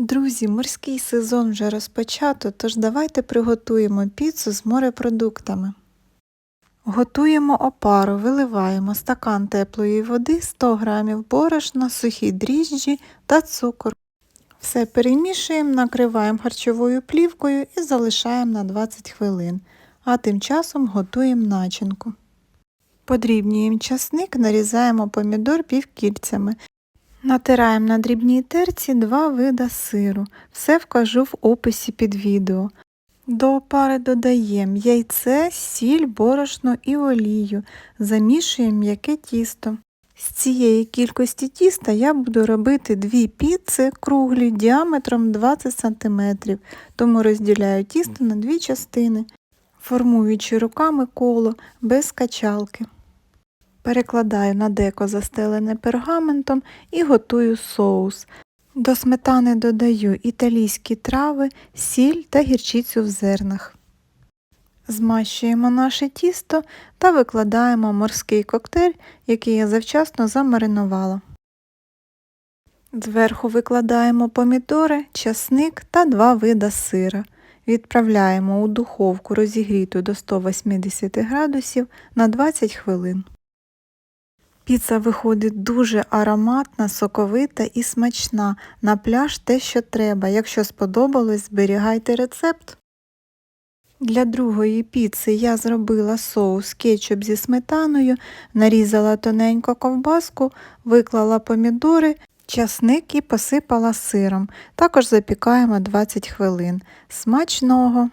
Друзі, морський сезон вже розпочато, тож давайте приготуємо піцу з морепродуктами. Готуємо опару, виливаємо стакан теплої води, 100 г борошна, сухі дріжджі та цукор. Все перемішуємо, накриваємо харчовою плівкою і залишаємо на 20 хвилин, а тим часом готуємо начинку. Подрібнюємо часник, нарізаємо помідор півкільцями. Натираємо на дрібній терці два вида сиру. Все вкажу в описі під відео. До опари додаємо яйце, сіль, борошно і олію. Замішуємо м'яке тісто. З цієї кількості тіста я буду робити дві піци круглі діаметром 20 см, тому розділяю тісто на дві частини, формуючи руками коло без качалки. Перекладаю на деко застелене пергаментом і готую соус. До сметани додаю італійські трави, сіль та гірчицю в зернах. Змащуємо наше тісто та викладаємо морський коктейль, який я завчасно замаринувала. Зверху викладаємо помідори, часник та два вида сира. Відправляємо у духовку розігріту до 180 градусів на 20 хвилин. Піца виходить дуже ароматна, соковита і смачна. На пляж те, що треба. Якщо сподобалось, зберігайте рецепт. Для другої піци я зробила соус кетчуп зі сметаною, нарізала тоненько ковбаску, виклала помідори, часник і посипала сиром. Також запікаємо 20 хвилин. Смачного!